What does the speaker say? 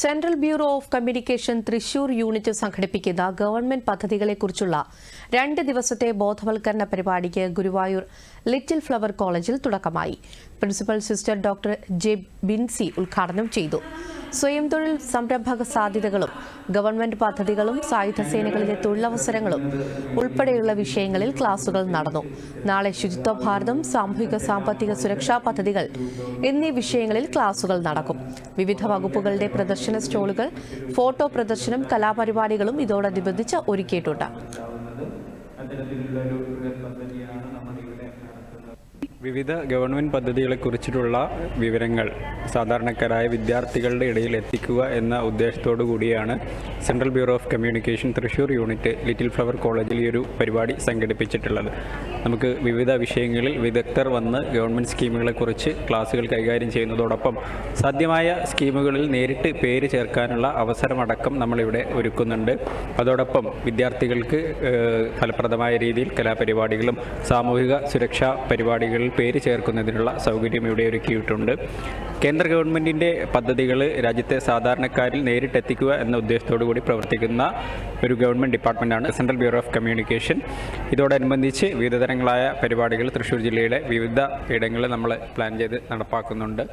Central bureau of communication Thrissur unit സംഘടിപ്പിക്കുന്ന government പദ്ധതികളെക്കുറിച്ചുള്ള രണ്ട് ദിവസത്തെ ബോധവൽക്കരണ പരിപാടിക്ക് ഗുരുവായൂർ ലിറ്റിൽ ഫ്ലവർ കോളേജിൽ തുടക്കമായി. Principal sister doctor J Binsy ഉദ്ഘാടനം ചെയ്തു. സ്വയം തൊഴിൽ സംരംഭക സാധ്യതകളും ഗവൺമെന്റ് പദ്ധതികളും സായുധ സേനകളിലെ തൊഴിലവസരങ്ങളും ഉൾപ്പെടെയുള്ള വിഷയങ്ങളിൽ ക്ലാസുകൾ നടന്നു. നാളെ ശുചിത്വ ഭാരതം സാമൂഹിക സാമ്പത്തിക സുരക്ഷാ പദ്ധതികൾ എന്നീ വിഷയങ്ങളിൽ ക്ലാസുകൾ നടക്കും. വിവിധ വകുപ്പുകളുടെ പ്രദർശന സ്റ്റോളുകൾ ഫോട്ടോ പ്രദർശനം കലാപരിപാടികളും ഇതോടനുബന്ധിച്ച് ഒരുക്കിയിട്ടുണ്ട്. അത്തരത്തിലുള്ളൊരു പദ്ധതിയാണ് നമ്മുടെ നടത്തുന്നത് വിവിധ ഗവൺമെന്റ് പദ്ധതികളെ കുറിച്ചിട്ടുള്ള വിവരങ്ങൾ സാധാരണക്കാരായ വിദ്യാർത്ഥികളുടെ ഇടയിൽ എത്തിക്കുക എന്ന ഉദ്ദേശത്തോടു കൂടിയാണ് central bureau of communication Thrissur unit little flower കോളേജിൽ ഈ ഒരു പരിപാടി സംഘടിപ്പിച്ചിട്ടുള്ളത്. നമുക്ക് വിവിധ വിഷയങ്ങളിൽ വിദഗ്ധർ വന്ന് ഗവൺമെന്റ് സ്കീമുകളെക്കുറിച്ച് ക്ലാസ്സുകൾ കൈകാര്യം ചെയ്യുന്നതോടൊപ്പം സാധ്യമായ സ്കീമുകളിൽ നേരിട്ട് പേര് ചേർക്കാനുള്ള അവസരമടക്കം നമ്മളിവിടെ ഒരുക്കുന്നുണ്ട്. അതോടൊപ്പം വിദ്യാർത്ഥികൾക്ക് ഫലപ്രദമായ രീതിയിൽ കലാപരിപാടികളും സാമൂഹിക സുരക്ഷാ പരിപാടികളിൽ പേര് ചേർക്കുന്നതിനുള്ള സൗകര്യം ഇവിടെ ഒരുക്കിയിട്ടുണ്ട്. കേന്ദ്ര ഗവൺമെന്റിന്റെ പദ്ധതികൾ രാജ്യത്തെ സാധാരണക്കാരിൽ നേരിട്ടെത്തിക്കുക എന്ന ഉദ്ദേശത്തോടു കൂടി പ്രവർത്തിക്കുന്ന ഒരു ഗവൺമെന്റ് ഡിപ്പാർട്ട്മെന്റാണ് സെൻട്രൽ ബ്യൂറോ ഓഫ് കമ്മ്യൂണിക്കേഷൻ. ഇതോടനുബന്ധിച്ച് വിവിധ തരങ്ങളായ പരിപാടികൾ തൃശ്ശൂർ ജില്ലയിലെ വിവിധ ഇടങ്ങളിൽ നമ്മൾ പ്ലാൻ ചെയ്ത് നടപ്പാക്കുന്നുണ്ട്.